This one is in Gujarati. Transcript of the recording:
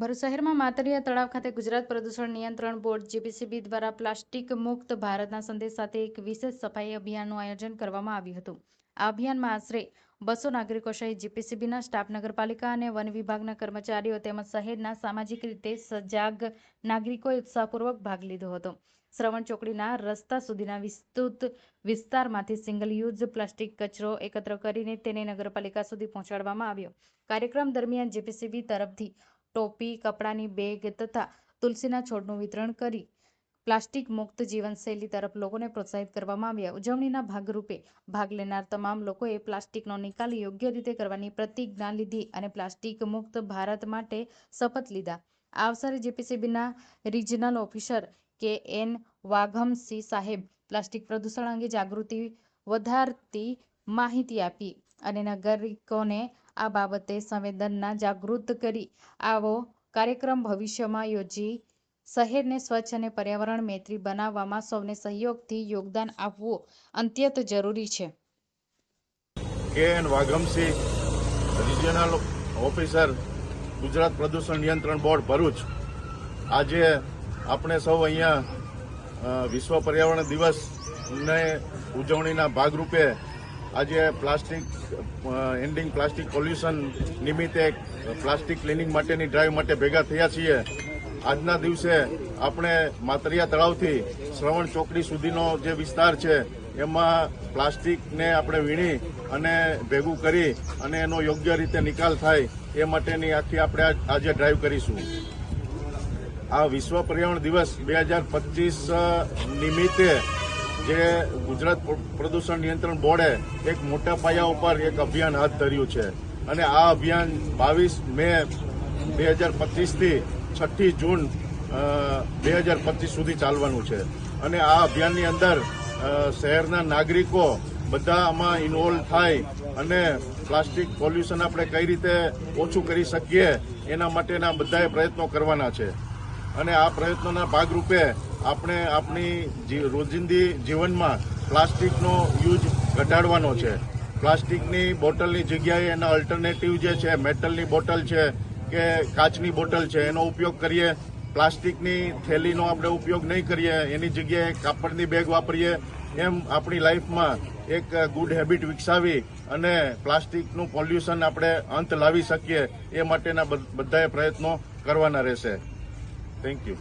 ભરૂચ શહેરમાં માતરિયા તળાવ ખાતે ગુજરાત પ્રદૂષણ નિયંત્રણ બોર્ડ જીપીસીબી દ્વારા પ્લાસ્ટિક મુક્ત ભારતના સંદેશ સાથે એક વિશેષ સફાઈ અભિયાનનું આયોજન કરવામાં આવ્યું હતું. આ અભિયાનમાં આશરે બસો નાગરિકો સહિત જીપીસીબીના સ્ટાફ, નગરપાલિકા અને વન વિભાગના કર્મચારીઓ તેમજ શહેરના સામાજિક રીતે સજાગ નાગરિકોએ ઉત્સાહપૂર્વક ભાગ લીધો હતો. શ્રવણ ચોકડીના રસ્તા સુધીના વિસ્તૃત વિસ્તારમાંથી સિંગલ યુઝ પ્લાસ્ટિક કચરો એકત્ર કરીને તેને નગરપાલિકા સુધી પહોંચાડવામાં આવ્યો. કાર્યક્રમ દરમિયાન જીપીસીબી તરફથી ટોપી, કપડાની બેગ તથા તુલસીના છોડનું વિતરણ કરી પ્લાસ્ટિક મુક્ત જીવનશૈલી તરફ લોકોને પ્રોત્સાહિત કરવામાં આવ્યા. ઉજવણીના ભાગરૂપે ભાગ લેનાર તમામ લોકોએ પ્લાસ્ટિકનો નિકાલ યોગ્ય રીતે કરવાની પ્રતિજ્ઞા લીધી અને પ્લાસ્ટિક મુક્ત ભારત માટે શપથ લીધા. આ અવસરે જેપીસીબીના regional officer K N Vaghamsinh સાહેબ પ્લાસ્ટિક પ્રદૂષણ અંગે જાગૃતિ વધારતી માહિતી આપી અને નાગરિકોને આ બાબતે સંવેદના જાગૃત કરી આવો કાર્યક્રમ ભવિષ્યમાં યોજી શહેરને સ્વચ્છ અને પર્યાવરણ મૈત્રી બનાવવામાં સૌને સહયોગથી યોગદાન આપવું અત્યંત જરૂરી છે. K N Vaghamsinh, regional officer, Gujarat પ્રદૂષણ નિયંત્રણ બોર્ડ, ભરૂચ. આજે આપણે સૌ અહીંયા વિશ્વ પર્યાવરણ દિવસને ઉજવણીના ભાગરૂપે આજે પ્લાસ્ટિક એન્ડિંગ પ્લાસ્ટિક પોલ્યુશન નિમિત્તે પ્લાસ્ટિક ક્લિનિંગ માટેની ડ્રાઈવ માટે ભેગા થયા છીએ. આજના દિવસે આપણે માતરિયા તળાવથી શ્રવણ ચોકડી સુધીનો જે વિસ્તાર છે, એમાં પ્લાસ્ટિકને આપણે વીણી અને ભેગું કરી અને એનો યોગ્ય રીતે નિકાલ થાય એ માટેની આખી આપણે આજે ડ્રાઈવ કરીશું. આ વિશ્વ પર્યાવરણ દિવસ બે હજાર પચીસ નિમિત્તે જે ગુજરાત પ્રદૂષણ નિયંત્રણ બોર્ડે એક મોટા પાયા ઉપર એક અભિયાન હાથ ધર્યું છે. અને આ અભિયાન બાવીસ મે બે હજાર પચીસથી છઠ્ઠી જૂન બે હજાર પચીસ સુધી ચાલવાનું છે. અને આ અભિયાનની અંદર શહેરના નાગરિકો બધા આમાં ઇન્વોલ્વ થાય અને પ્લાસ્ટિક પોલ્યુશન આપણે કઈ રીતે ઓછું કરી શકીએ એના માટેના બધાએ પ્રયત્નો કરવાના છે. અને આ પ્રયત્નોના ભાગરૂપે આપણે આપણી રોજિંદી જીવનમાં પ્લાસ્ટિકનો યુઝ ઘટાડવાનો છે. પ્લાસ્ટિકની બોટલની જગ્યાએ એના અલ્ટરનેટિવ જે છે મેટલની બોટલ છે કે કાચની બોટલ છે, એનો ઉપયોગ કરીએ. પ્લાસ્ટિકની થેલીનો આપણે ઉપયોગ નહીં કરીએ. એની જગ્યાએ કાપડની બેગ વાપરીએ. એમ આપણી લાઈફમાં એક ગુડ હેબિટ વિકસાવી અને પ્લાસ્ટિકનું પોલ્યુશન આપણે અંત લાવી શકીએ એ માટેના બધ- બધાએ પ્રયત્નો કરવાના રહેશે. Thank you